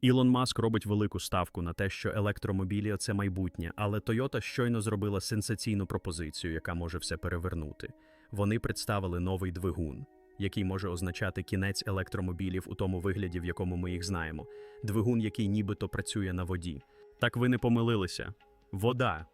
Ілон Маск робить велику ставку на те, що електромобілі це майбутнє, але Toyota щойно зробила сенсаційну пропозицію, яка може все перевернути. Вони представили новий двигун, який може означати кінець електромобілів у тому вигляді, в якому ми їх знаємо. Двигун, який нібито працює на воді. Так ви не помилилися. Вода.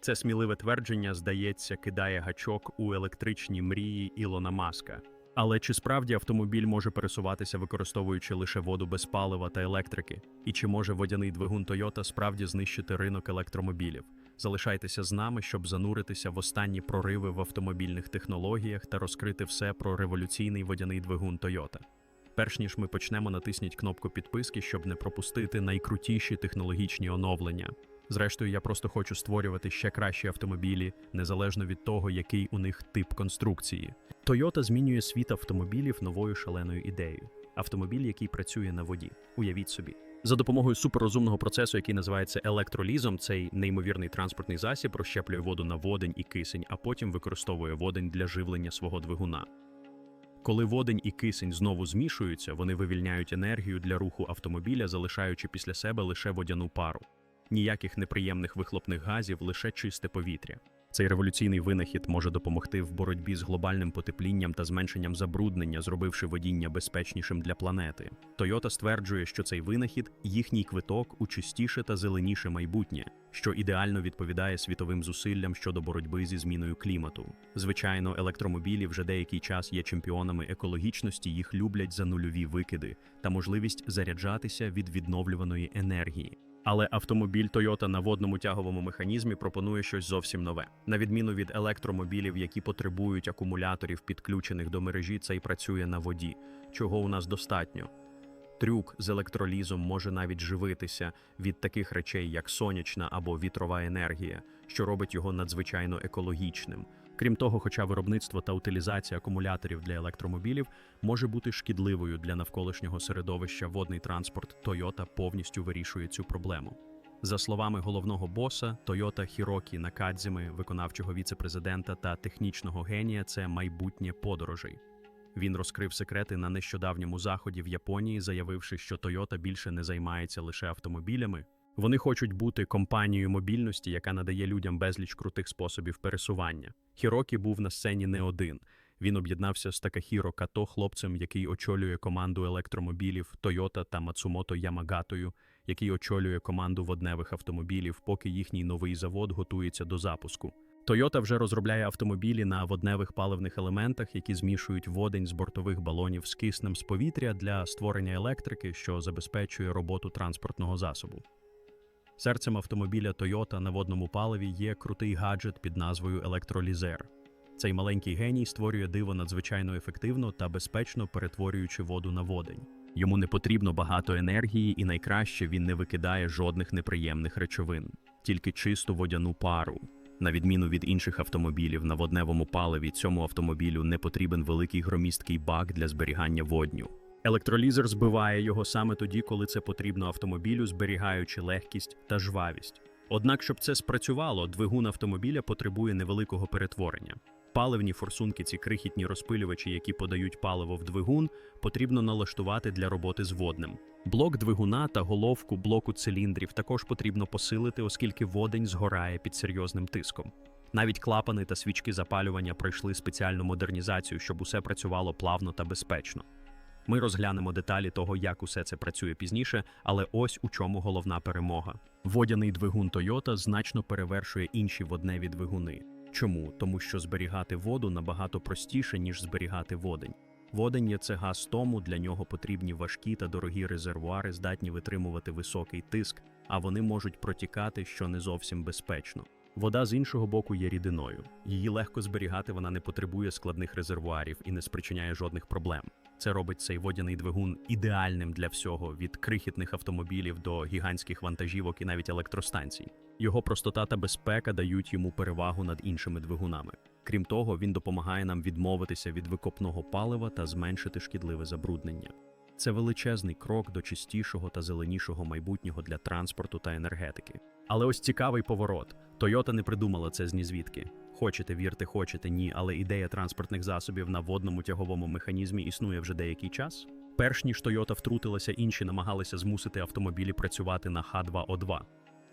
Це сміливе твердження, здається, кидає гачок у електричні мрії Ілона Маска. Але чи справді автомобіль може пересуватися, використовуючи лише воду без палива та електрики? І чи може водяний двигун Toyota справді знищити ринок електромобілів? Залишайтеся з нами, щоб зануритися в останні прориви в автомобільних технологіях та розкрити все про революційний водяний двигун Toyota. Перш ніж ми почнемо, натисніть кнопку підписки, щоб не пропустити найкрутіші технологічні оновлення. Зрештою, я просто хочу створювати ще кращі автомобілі, незалежно від того, який у них тип конструкції. Toyota змінює світ автомобілів новою шаленою ідеєю. Автомобіль, який працює на воді. Уявіть собі. За допомогою суперрозумного процесу, який називається електролізом, цей неймовірний транспортний засіб розщеплює воду на водень і кисень, а потім використовує водень для живлення свого двигуна. Коли водень і кисень знову змішуються, вони вивільняють енергію для руху автомобіля, залишаючи після себе лише водяну пару. Ніяких неприємних вихлопних газів, лише чисте повітря. Цей революційний винахід може допомогти в боротьбі з глобальним потеплінням та зменшенням забруднення, зробивши водіння безпечнішим для планети. Toyota стверджує, що цей винахід їхній квиток у чистіше та зеленіше майбутнє, що ідеально відповідає світовим зусиллям щодо боротьби зі зміною клімату. Звичайно, електромобілі вже деякий час є чемпіонами екологічності, їх люблять за нульові викиди та можливість заряджатися від відновлюваної енергії. Але автомобіль Toyota на водному тяговому механізмі пропонує щось зовсім нове. На відміну від електромобілів, які потребують акумуляторів, підключених до мережі, цей працює на воді, чого у нас достатньо. Трюк з електролізом може навіть живитися від таких речей, як сонячна або вітрова енергія, що робить його надзвичайно екологічним. Крім того, хоча виробництво та утилізація акумуляторів для електромобілів може бути шкідливою для навколишнього середовища, водний транспорт Toyota повністю вирішує цю проблему. За словами головного боса Toyota Хірокі Накадзіми, виконавчого віце-президента та технічного генія, це майбутнє подорожей. Він розкрив секрети на нещодавньому заході в Японії, заявивши, що Toyota більше не займається лише автомобілями. Вони хочуть бути компанією мобільності, яка надає людям безліч крутих способів пересування. Хірокі був на сцені не один. Він об'єднався з Такахіро Като, хлопцем, який очолює команду електромобілів Toyota та Мацумото Ямагатою, який очолює команду водневих автомобілів, поки їхній новий завод готується до запуску. Toyota вже розробляє автомобілі на водневих паливних елементах, які змішують водень з бортових балонів з киснем з повітря для створення електрики, що забезпечує роботу транспортного засобу. Серцем автомобіля Toyota на водному паливі є крутий гаджет під назвою Електролізер. Цей маленький геній створює диво надзвичайно ефективно та безпечно перетворюючи воду на водень. Йому не потрібно багато енергії, і найкраще він не викидає жодних неприємних речовин, тільки чисту водяну пару. На відміну від інших автомобілів на водневому паливі, цьому автомобілю не потрібен великий громісткий бак для зберігання водню. Електролізер збиває його саме тоді, коли це потрібно автомобілю, зберігаючи легкість та жвавість. Однак, щоб це спрацювало, двигун автомобіля потребує невеликого перетворення. Паливні форсунки, ці крихітні розпилювачі, які подають паливо в двигун, потрібно налаштувати для роботи з водним. Блок двигуна та головку блоку циліндрів також потрібно посилити, оскільки водень згорає під серйозним тиском. Навіть клапани та свічки запалювання пройшли спеціальну модернізацію, щоб усе працювало плавно та безпечно. Ми розглянемо деталі того, як усе це працює пізніше, але ось у чому головна перемога. Водяний двигун Toyota значно перевершує інші водневі двигуни. Чому? Тому що зберігати воду набагато простіше, ніж зберігати водень. Водень є це газ тому, для нього потрібні важкі та дорогі резервуари, здатні витримувати високий тиск, а вони можуть протікати, що не зовсім безпечно. Вода з іншого боку є рідиною. Її легко зберігати, вона не потребує складних резервуарів і не спричиняє жодних проблем. Це робить цей водяний двигун ідеальним для всього від крихітних автомобілів до гігантських вантажівок і навіть електростанцій. Його простота та безпека дають йому перевагу над іншими двигунами. Крім того, він допомагає нам відмовитися від викопного палива та зменшити шкідливе забруднення. Це величезний крок до чистішого та зеленішого майбутнього для транспорту та енергетики. Але ось цікавий поворот. Toyota не придумала це з нізвідки. Хочете вірте, хочете ні, але ідея транспортних засобів на водному тяговому механізмі існує вже деякий час. Перш ніж Toyota втрутилася, інші намагалися змусити автомобілі працювати на Х2О2.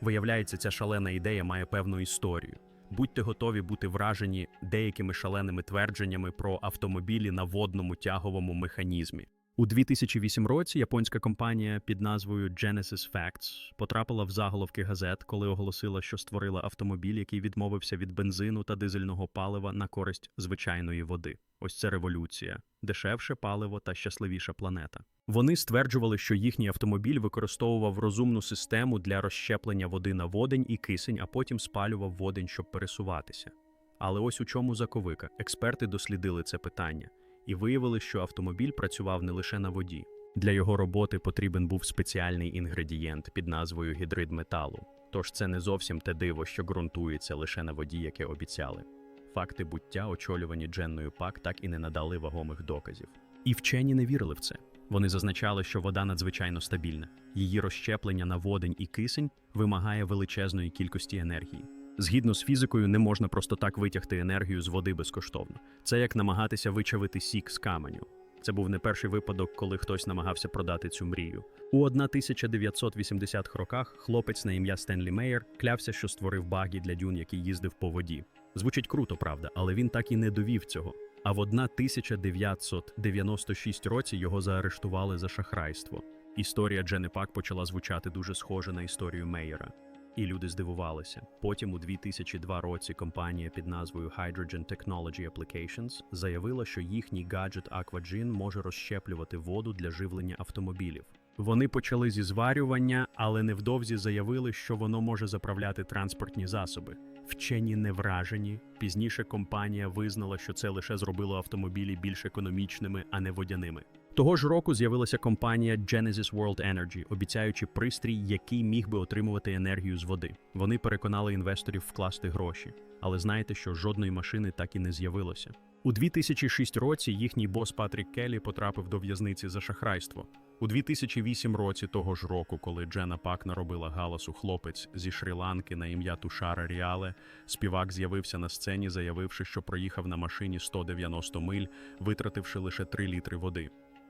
Виявляється, ця шалена ідея має певну історію. Будьте готові бути вражені деякими шаленими твердженнями про автомобілі на водному тяговому механізмі. У 2008 році японська компанія під назвою Genesis Facts потрапила в заголовки газет, коли оголосила, що створила автомобіль, який відмовився від бензину та дизельного палива на користь звичайної води. Ось це революція, дешевше паливо та щасливіша планета. Вони стверджували, що їхній автомобіль використовував розумну систему для розщеплення води на водень і кисень, а потім спалював водень, щоб пересуватися. Але ось у чому заковика. Експерти дослідили це питання і виявили, що автомобіль працював не лише на воді. Для його роботи потрібен був спеціальний інгредієнт під назвою гідрид металу. Тож це не зовсім те диво, що ґрунтується лише на воді, яке обіцяли. Факти буття, очолювані Дженною Пак, так і не надали вагомих доказів. І вчені не вірили в це. Вони зазначали, що вода надзвичайно стабільна. Її розщеплення на водень і кисень вимагає величезної кількості енергії. Згідно з фізикою, не можна просто так витягти енергію з води безкоштовно. Це як намагатися вичавити сік з каменю. Це був не перший випадок, коли хтось намагався продати цю мрію. У 1980-х роках хлопець на ім'я Стенлі Мейер клявся, що створив багі для дюн, який їздив по воді. Звучить круто, правда, але він так і не довів цього. А в 1996 році його заарештували за шахрайство. Історія Джени Пак почала звучати дуже схоже на історію Мейера. І люди здивувалися. Потім у 2002 році компанія під назвою Hydrogen Technology Applications заявила, що їхній гаджет AquaGen може розщеплювати воду для живлення автомобілів. Вони почали зі зварювання, але невдовзі заявили, що воно може заправляти транспортні засоби. Вчені не вражені. Пізніше компанія визнала, що це лише зробило автомобілі більш економічними, а не водяними. Того ж року з'явилася компанія Genesis World Energy, обіцяючи пристрій, який міг би отримувати енергію з води. Вони переконали інвесторів вкласти гроші, але знаєте, що жодної машини так і не з'явилося. У 2006 році їхній бос Патрік Келлі потрапив до в'язниці за шахрайство. У 2008 році того ж року, коли Джена Пак наробила галасу хлопець зі Шрі-Ланки на ім'я Тушара Ріале, співак з'явився на сцені, заявивши, що проїхав на машині 190 миль, витративши лише 3 літри води.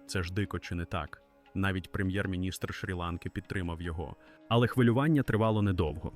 Це ж дико чи не так? Навіть прем'єр-міністр Шрі-Ланки підтримав його. Але хвилювання тривало недовго.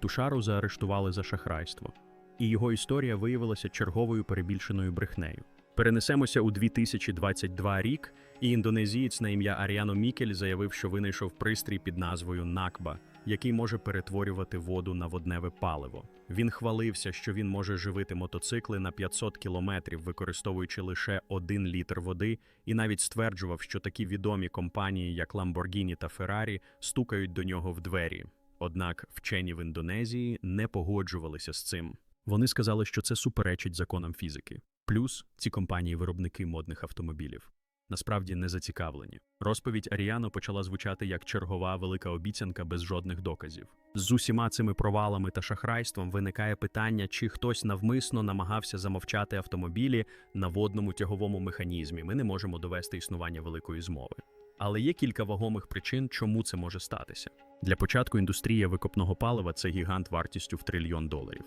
Тушару заарештували за шахрайство, і його історія виявилася черговою перебільшеною брехнею. Перенесемося у 2022 рік, і індонезієць на ім'я Аріано Мікель заявив, що винайшов пристрій під назвою Накба, який може перетворювати воду на водневе паливо. Він хвалився, що він може живити мотоцикли на 500 кілометрів, використовуючи лише один літр води, і навіть стверджував, що такі відомі компанії, як Lamborghini та Ferrari, стукають до нього в двері. Однак вчені в Індонезії не погоджувалися з цим. Вони сказали, що це суперечить законам фізики. Плюс ці компанії-виробники модних автомобілів насправді не зацікавлені. Розповідь Аріано почала звучати як чергова велика обіцянка без жодних доказів. З усіма цими провалами та шахрайством виникає питання, чи хтось навмисно намагався замовчати автомобілі на водному тяговому механізмі. Ми не можемо довести існування великої змови. Але є кілька вагомих причин, чому це може статися. Для початку індустрія викопного палива це гігант вартістю в трильйон доларів.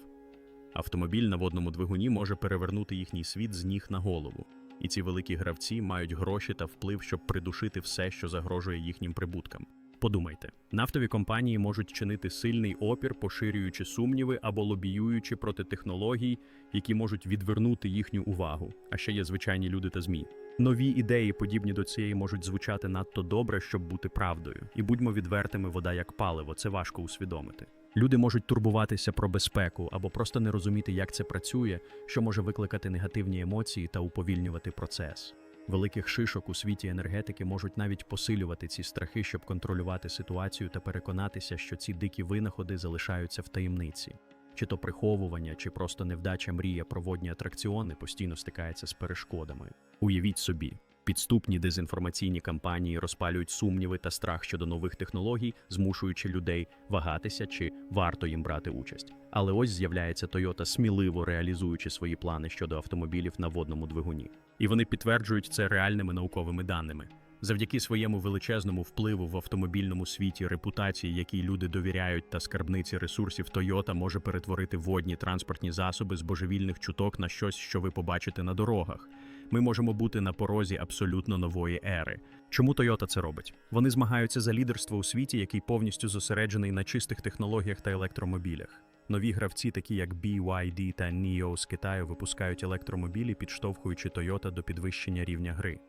Автомобіль на водному двигуні може перевернути їхній світ з ніг на голову, і ці великі гравці мають гроші та вплив, щоб придушити все, що загрожує їхнім прибуткам. Подумайте, нафтові компанії можуть чинити сильний опір, поширюючи сумніви або лобіюючи проти технологій, які можуть відвернути їхню увагу. А ще є звичайні люди та змі. Нові ідеї, подібні до цієї, можуть звучати надто добре, щоб бути правдою. І будьмо відвертими, вода як паливо, це важко усвідомити. Люди можуть турбуватися про безпеку або просто не розуміти, як це працює, що може викликати негативні емоції та уповільнювати процес. Великих шишок у світі енергетики можуть навіть посилювати ці страхи, щоб контролювати ситуацію та переконатися, що ці дикі винаходи залишаються в таємниці. Чи то приховування, чи просто невдача мрія про водні атракціони постійно стикається з перешкодами. Уявіть собі, підступні дезінформаційні кампанії розпалюють сумніви та страх щодо нових технологій, змушуючи людей вагатися, чи варто їм брати участь. Але ось з'являється Toyota, сміливо реалізуючи свої плани щодо автомобілів на водному двигуні. І вони підтверджують це реальними науковими даними. Завдяки своєму величезному впливу в автомобільному світі, репутації, якій люди довіряють, та скарбниці ресурсів, Toyota може перетворити водні транспортні засоби з божевільних чуток на щось, що ви побачите на дорогах. Ми можемо бути на порозі абсолютно нової ери. Чому Toyota це робить? Вони змагаються за лідерство у світі, який повністю зосереджений на чистих технологіях та електромобілях. Нові гравці, такі як BYD та NIO з Китаю, випускають електромобілі, підштовхуючи Toyota до підвищення рівня гри.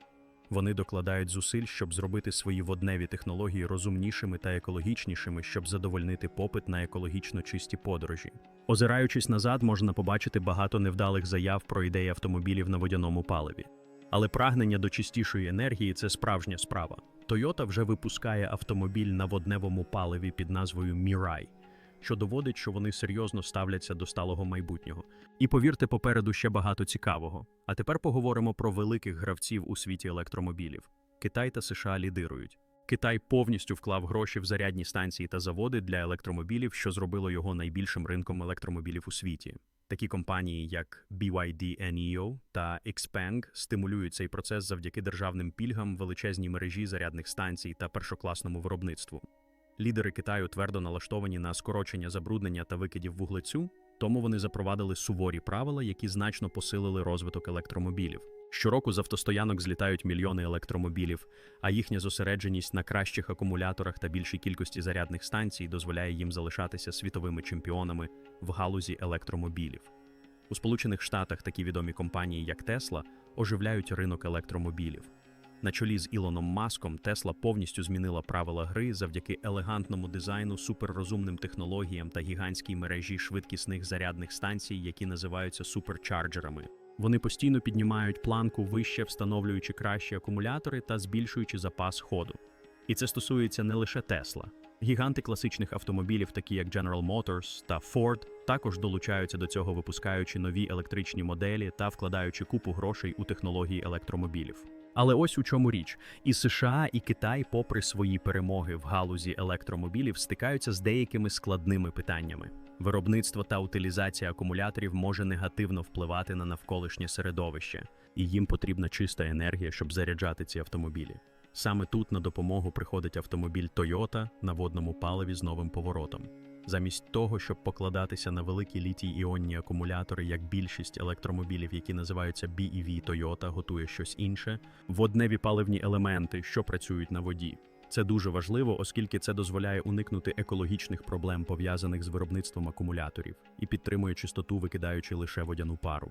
Вони докладають зусиль, щоб зробити свої водневі технології розумнішими та екологічнішими, щоб задовольнити попит на екологічно чисті подорожі. Озираючись назад, можна побачити багато невдалих заяв про ідеї автомобілів на водяному паливі. Але прагнення до чистішої енергії це справжня справа. Toyota вже випускає автомобіль на водневому паливі під назвою Mirai, що доводить, що вони серйозно ставляться до сталого майбутнього. І повірте, попереду ще багато цікавого. А тепер поговоримо про великих гравців у світі електромобілів. Китай та США лідирують. Китай повністю вклав гроші в зарядні станції та заводи для електромобілів, що зробило його найбільшим ринком електромобілів у світі. Такі компанії, як BYD NEO та Xpeng, стимулюють цей процес завдяки державним пільгам, величезній мережі зарядних станцій та першокласному виробництву. Лідери Китаю твердо налаштовані на скорочення забруднення та викидів вуглецю, тому вони запровадили суворі правила, які значно посилили розвиток електромобілів. Щороку з автостоянок злітають мільйони електромобілів, а їхня зосередженість на кращих акумуляторах та більшій кількості зарядних станцій дозволяє їм залишатися світовими чемпіонами в галузі електромобілів. У Сполучених Штатах такі відомі компанії, як Tesla, оживляють ринок електромобілів. На чолі з Ілоном Маском Тесла повністю змінила правила гри завдяки елегантному дизайну, суперрозумним технологіям та гігантській мережі швидкісних зарядних станцій, які називаються суперчарджерами. Вони постійно піднімають планку вище, встановлюючи кращі акумулятори та збільшуючи запас ходу. І це стосується не лише Тесла. Гіганти класичних автомобілів, такі як General Motors та Ford, також долучаються до цього, випускаючи нові електричні моделі та вкладаючи купу грошей у технології електромобілів. Але ось у чому річ: і США, і Китай, попри свої перемоги в галузі електромобілів, стикаються з деякими складними питаннями. Виробництво та утилізація акумуляторів може негативно впливати на навколишнє середовище, і їм потрібна чиста енергія, щоб заряджати ці автомобілі. Саме тут на допомогу приходить автомобіль Toyota на водному паливі з новим поворотом. Замість того, щоб покладатися на великі літій-іонні акумулятори, як більшість електромобілів, які називаються BEV Toyota, готує щось інше, водневі паливні елементи, що працюють на воді. Це дуже важливо, оскільки це дозволяє уникнути екологічних проблем, пов'язаних з виробництвом акумуляторів, і підтримує чистоту, викидаючи лише водяну пару.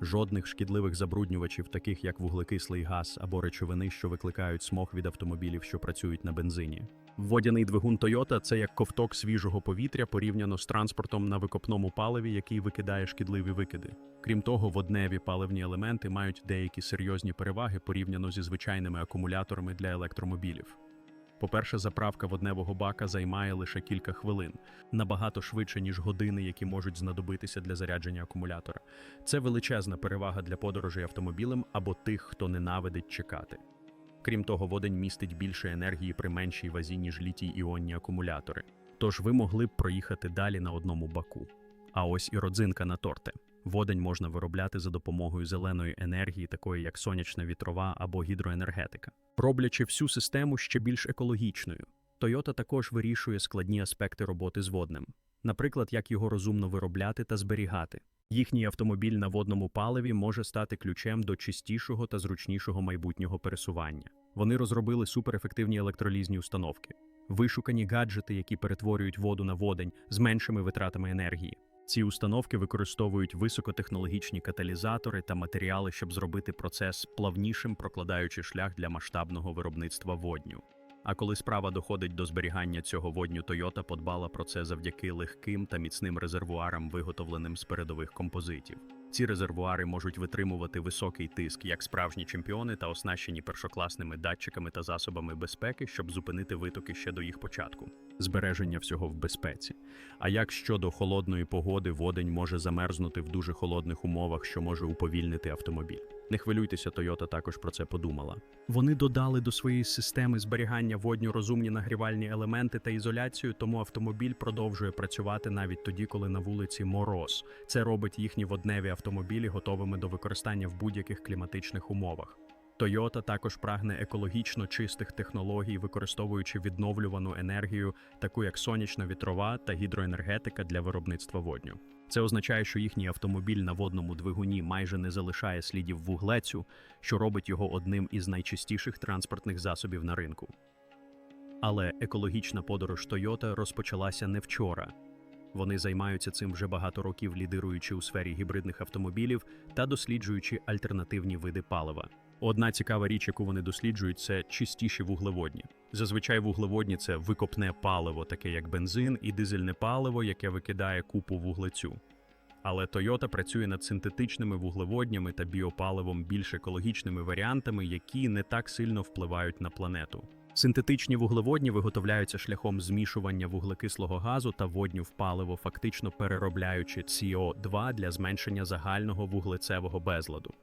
Жодних шкідливих забруднювачів, таких як вуглекислий газ або речовини, що викликають смог від автомобілів, що працюють на бензині. Водяний двигун Toyota – це як ковток свіжого повітря порівняно з транспортом на викопному паливі, який викидає шкідливі викиди. Крім того, водневі паливні елементи мають деякі серйозні переваги порівняно зі звичайними акумуляторами для електромобілів. По-перше, заправка водневого бака займає лише кілька хвилин, набагато швидше, ніж години, які можуть знадобитися для зарядження акумулятора. Це величезна перевага для подорожей автомобілем або тих, хто ненавидить чекати. Крім того, водень містить більше енергії при меншій вазі, ніж літій іонні акумулятори. Тож ви могли б проїхати далі на одному баку. А ось і родзинка на торти. Водень можна виробляти за допомогою зеленої енергії, такої як сонячна вітрова або гідроенергетика, роблячи всю систему ще більш екологічною. Toyota також вирішує складні аспекти роботи з воднем, наприклад, як його розумно виробляти та зберігати. Їхній автомобіль на водному паливі може стати ключем до чистішого та зручнішого майбутнього пересування. Вони розробили суперефективні електролізні установки, вишукані гаджети, які перетворюють воду на водень з меншими витратами енергії. Ці установки використовують високотехнологічні каталізатори та матеріали, щоб зробити процес плавнішим, прокладаючи шлях для масштабного виробництва водню. А коли справа доходить до зберігання цього водню, Toyota подбала про це завдяки легким та міцним резервуарам, виготовленим з передових композитів. Ці резервуари можуть витримувати високий тиск як справжні чемпіони та оснащені першокласними датчиками та засобами безпеки, щоб зупинити витоки ще до їх початку. Збереження всього в безпеці. А як щодо холодної погоди, водень може замерзнути в дуже холодних умовах, що може уповільнити автомобіль. Не хвилюйтеся, Toyota також про це подумала. Вони додали до своєї системи зберігання водню розумні нагрівальні елементи та ізоляцію, тому автомобіль продовжує працювати навіть тоді, коли на вулиці мороз. Це робить їхні водневі автомобілі готовими до використання в будь-яких кліматичних умовах. Toyota також прагне екологічно чистих технологій, використовуючи відновлювану енергію, таку як сонячна вітрова та гідроенергетика для виробництва водню. Це означає, що їхній автомобіль на водному двигуні майже не залишає слідів вуглецю, що робить його одним із найчистіших транспортних засобів на ринку. Але екологічна подорож Toyota розпочалася не вчора. Вони займаються цим вже багато років, лідируючи у сфері гібридних автомобілів та досліджуючи альтернативні види палива. Одна цікава річ, яку вони досліджують, це чистіші вуглеводні. Зазвичай вуглеводні це викопне паливо, таке як бензин, і дизельне паливо, яке викидає купу вуглецю. Але Toyota працює над синтетичними вуглеводнями та біопаливом більш екологічними варіантами, які не так сильно впливають на планету. Синтетичні вуглеводні виготовляються шляхом змішування вуглекислого газу та водню в паливо, фактично переробляючи CO2 для зменшення загального вуглецевого безладу.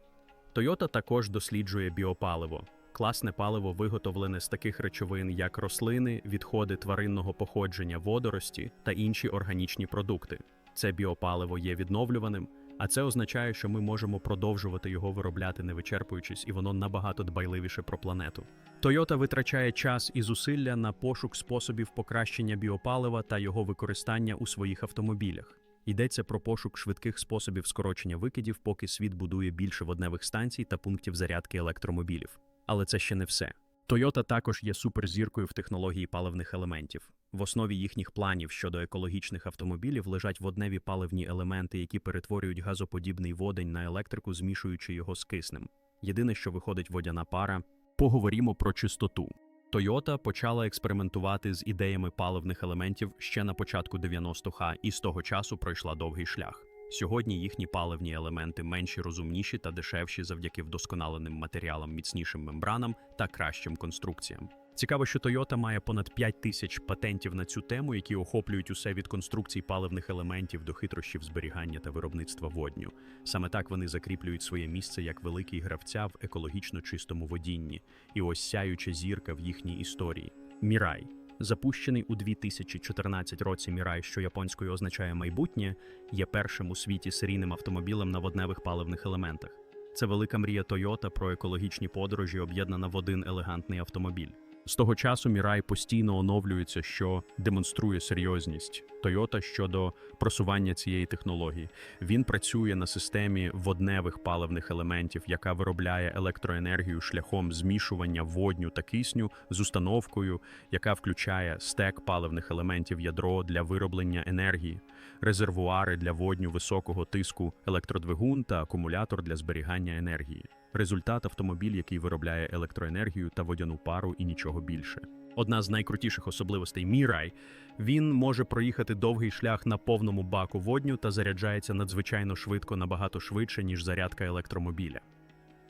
Toyota також досліджує біопаливо. Класне паливо виготовлене з таких речовин, як рослини, відходи тваринного походження, водорості та інші органічні продукти. Це біопаливо є відновлюваним, а це означає, що ми можемо продовжувати його виробляти, не вичерпуючись, і воно набагато дбайливіше про планету. Toyota витрачає час і зусилля на пошук способів покращення біопалива та його використання у своїх автомобілях. Йдеться про пошук швидких способів скорочення викидів, поки світ будує більше водневих станцій та пунктів зарядки електромобілів. Але це ще не все. Toyota також є суперзіркою в технології паливних елементів. В основі їхніх планів щодо екологічних автомобілів лежать водневі паливні елементи, які перетворюють газоподібний водень на електрику, змішуючи його з киснем. Єдине, що виходить водяна пара. Поговоримо про чистоту. Toyota почала експериментувати з ідеями паливних елементів ще на початку 90-х, і з того часу пройшла довгий шлях. Сьогодні їхні паливні елементи менші, розумніші та дешевші завдяки вдосконаленим матеріалам, міцнішим мембранам та кращим конструкціям. Цікаво, що Toyota має понад 5 тисяч патентів на цю тему, які охоплюють усе від конструкцій паливних елементів до хитрощів зберігання та виробництва водню. Саме так вони закріплюють своє місце як великий гравця в екологічно чистому водінні, і ось сяюча зірка в їхній історії. Мірай. Запущений у 2014 році Мірай, що японською означає майбутнє, є першим у світі серійним автомобілем на водневих паливних елементах. Це велика мрія Toyota про екологічні подорожі, об'єднана в один елегантний автомобіль. З того часу Мірай постійно оновлюється, що демонструє серйозність Toyota щодо просування цієї технології. Він працює на системі водневих паливних елементів, яка виробляє електроенергію шляхом змішування водню та кисню з установкою, яка включає стек паливних елементів ядро для вироблення енергії, резервуари для водню високого тиску, електродвигун та акумулятор для зберігання енергії. Результат автомобіль, який виробляє електроенергію та водяну пару і нічого більше. Одна з найкрутіших особливостей Мірай він може проїхати довгий шлях на повному баку водню та заряджається надзвичайно швидко, набагато швидше, ніж зарядка електромобіля.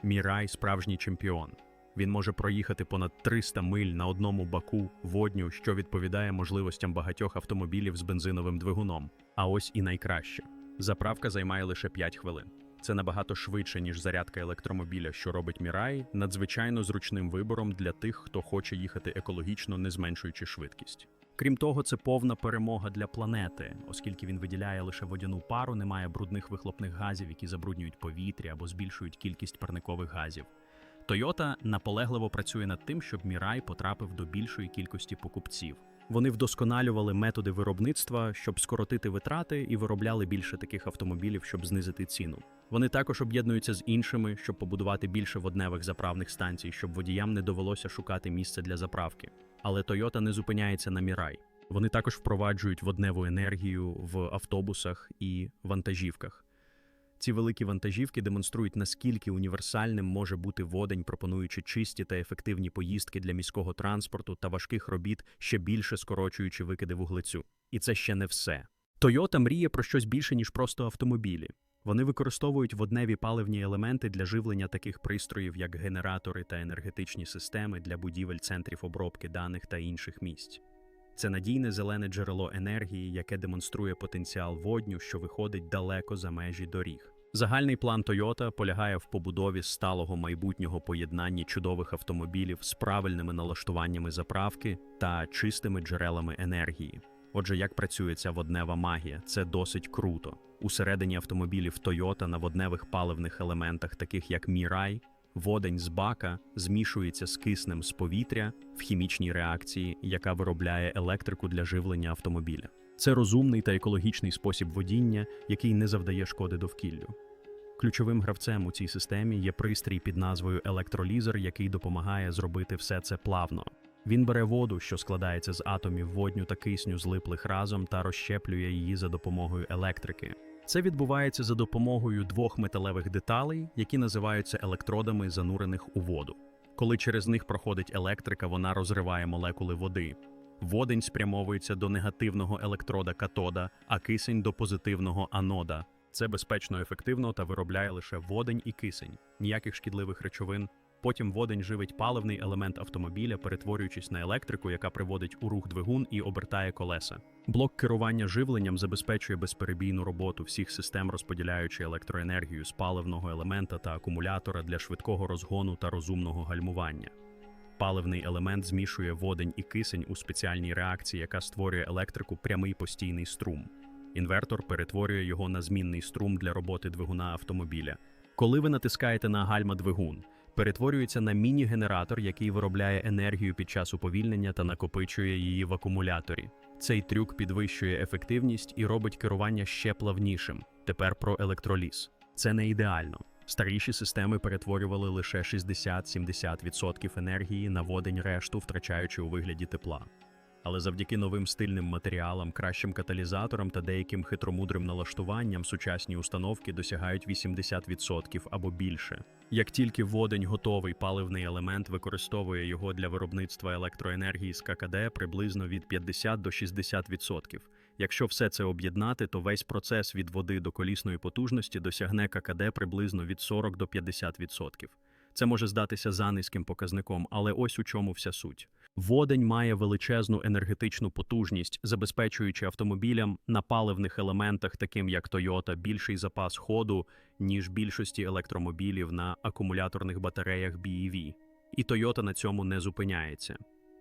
Мірай справжній чемпіон. Він може проїхати понад 300 миль на одному баку водню, що відповідає можливостям багатьох автомобілів з бензиновим двигуном. А ось і найкраще: заправка займає лише 5 хвилин. Це набагато швидше, ніж зарядка електромобіля, що робить Мірай, надзвичайно зручним вибором для тих, хто хоче їхати екологічно, не зменшуючи швидкість. Крім того, це повна перемога для планети, оскільки він виділяє лише водяну пару, немає брудних вихлопних газів, які забруднюють повітря або збільшують кількість парникових газів. Toyota наполегливо працює над тим, щоб Мірай потрапив до більшої кількості покупців. Вони вдосконалювали методи виробництва, щоб скоротити витрати, і виробляли більше таких автомобілів, щоб знизити ціну. Вони також об'єднуються з іншими, щоб побудувати більше водневих заправних станцій, щоб водіям не довелося шукати місце для заправки. Але Toyota не зупиняється на Мірай. Вони також впроваджують водневу енергію в автобусах і вантажівках. Ці великі вантажівки демонструють, наскільки універсальним може бути водень, пропонуючи чисті та ефективні поїздки для міського транспорту та важких робіт, ще більше скорочуючи викиди вуглецю. І це ще не все. Toyota мріє про щось більше, ніж просто автомобілі. Вони використовують водневі паливні елементи для живлення таких пристроїв, як генератори та енергетичні системи для будівель центрів обробки даних та інших місць. Це надійне зелене джерело енергії, яке демонструє потенціал водню, що виходить далеко за межі доріг. Загальний план Toyota полягає в побудові сталого майбутнього поєднання чудових автомобілів з правильними налаштуваннями заправки та чистими джерелами енергії. Отже, як працює ця воднева магія? Це досить круто. Усередині автомобілів Toyota на водневих паливних елементах, таких як Мірай, водень з бака змішується з киснем з повітря в хімічній реакції, яка виробляє електрику для живлення автомобіля. Це розумний та екологічний спосіб водіння, який не завдає шкоди довкіллю. Ключовим гравцем у цій системі є пристрій під назвою електролізер, який допомагає зробити все це плавно. Він бере воду, що складається з атомів водню та кисню, злиплих разом, та розщеплює її за допомогою електрики. Це відбувається за допомогою двох металевих деталей, які називаються електродами, занурених у воду. Коли через них проходить електрика, вона розриває молекули води. Водень спрямовується до негативного електрода катода, а кисень до позитивного анода. Це безпечно ефективно та виробляє лише водень і кисень, ніяких шкідливих речовин. Потім водень живить паливний елемент автомобіля, перетворюючись на електрику, яка приводить у рух двигун і обертає колеса. Блок керування живленням забезпечує безперебійну роботу всіх систем, розподіляючи електроенергію з паливного елемента та акумулятора для швидкого розгону та розумного гальмування. Паливний елемент змішує водень і кисень у спеціальній реакції, яка створює електрику прямий постійний струм. Інвертор перетворює його на змінний струм для роботи двигуна автомобіля. Коли ви натискаєте на гальма двигун, перетворюється на міні-генератор, який виробляє енергію під час уповільнення та накопичує її в акумуляторі. Цей трюк підвищує ефективність і робить керування ще плавнішим. Тепер про електроліз. Це не ідеально. Старіші системи перетворювали лише 60-70% енергії на водень решту, втрачаючи у вигляді тепла. Але завдяки новим стильним матеріалам, кращим каталізаторам та деяким хитромудрим налаштуванням сучасні установки досягають 80% або більше. Як тільки водень готовий паливний елемент використовує його для виробництва електроенергії з ККД приблизно від 50 до 60%. Якщо все це об'єднати, то весь процес від води до колісної потужності досягне ККД приблизно від 40 до 50%. Це може здатися занизьким показником, але ось у чому вся суть. Водень має величезну енергетичну потужність, забезпечуючи автомобілям на паливних елементах, таким як Toyota, більший запас ходу, ніж більшості електромобілів на акумуляторних батареях BEV. І Toyota на цьому не зупиняється.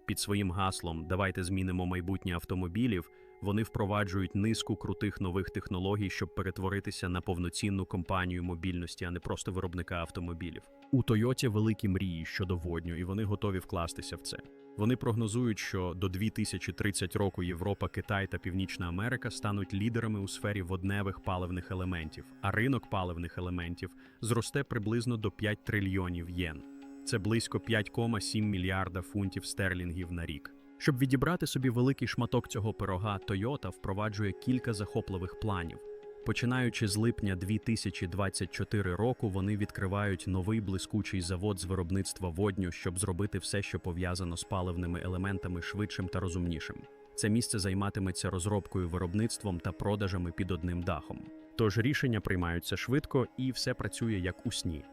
Під своїм гаслом Давайте змінимо майбутнє автомобілів. Вони впроваджують низку крутих нових технологій, щоб перетворитися на повноцінну компанію мобільності, а не просто виробника автомобілів. У Тойоті великі мрії щодо водню, і вони готові вкластися в це. Вони прогнозують, що до 2030 року Європа, Китай та Північна Америка стануть лідерами у сфері водневих паливних елементів, а ринок паливних елементів зросте приблизно до 5 трильйонів єн. Це близько 5,7 мільярда фунтів стерлінгів на рік. Щоб відібрати собі великий шматок цього пирога, Toyota впроваджує кілька захопливих планів. Починаючи з липня 2024 року, вони відкривають новий блискучий завод з виробництва водню, щоб зробити все, що пов'язано з паливними елементами швидшим та розумнішим. Це місце займатиметься розробкою, виробництвом та продажами під одним дахом. Тож рішення приймаються швидко і все працює як у сні.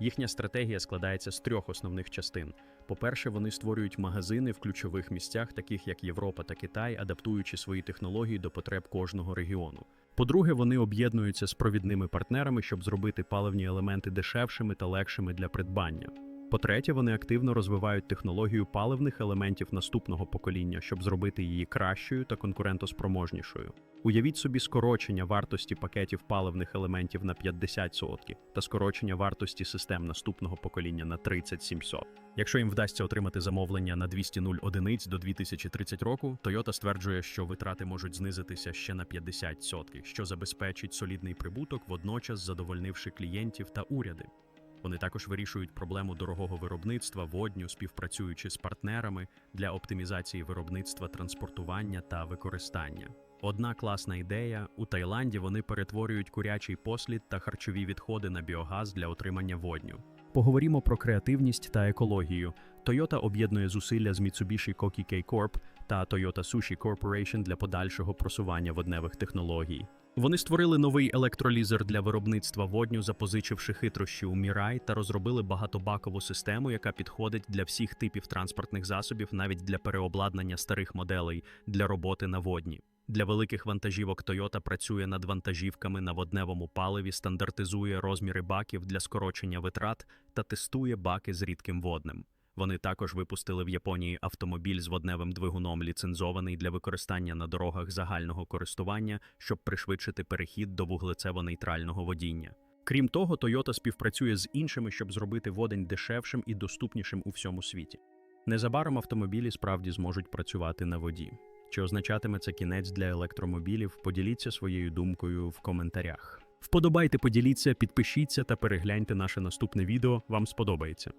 Їхня стратегія складається з трьох основних частин. По-перше, вони створюють магазини в ключових місцях, таких як Європа та Китай, адаптуючи свої технології до потреб кожного регіону. По-друге, вони об'єднуються з провідними партнерами, щоб зробити паливні елементи дешевшими та легшими для придбання. По-третє, вони активно розвивають технологію паливних елементів наступного покоління, щоб зробити її кращою та конкурентоспроможнішою. Уявіть собі скорочення вартості пакетів паливних елементів на 50% та скорочення вартості систем наступного покоління на 3700. Якщо їм вдасться отримати замовлення на 200 одиниць до 2030 року, Toyota стверджує, що витрати можуть знизитися ще на 50%, що забезпечить солідний прибуток, водночас задовольнивши клієнтів та уряди. Вони також вирішують проблему дорогого виробництва водню, співпрацюючи з партнерами для оптимізації виробництва, транспортування та використання. Одна класна ідея у Таїланді вони перетворюють курячий послід та харчові відходи на біогаз для отримання водню. Поговоримо про креативність та екологію. Toyota об'єднує зусилля з Mitsubishi Koki Corp та Toyota Sushi Corporation для подальшого просування водневих технологій. Вони створили новий електролізер для виробництва водню, запозичивши хитрощі у Mirai та розробили багатобакову систему, яка підходить для всіх типів транспортних засобів, навіть для переобладнання старих моделей для роботи на водні. Для великих вантажівок Toyota працює над вантажівками на водневому паливі, стандартизує розміри баків для скорочення витрат та тестує баки з рідким водним. Вони також випустили в Японії автомобіль з водневим двигуном, ліцензований для використання на дорогах загального користування, щоб пришвидшити перехід до вуглецево-нейтрального водіння. Крім того, Toyota співпрацює з іншими, щоб зробити водень дешевшим і доступнішим у всьому світі. Незабаром автомобілі справді зможуть працювати на воді. Чи означатиме це кінець для електромобілів? Поділіться своєю думкою в коментарях. Вподобайте, поділіться, підпишіться та перегляньте наше наступне відео. Вам сподобається.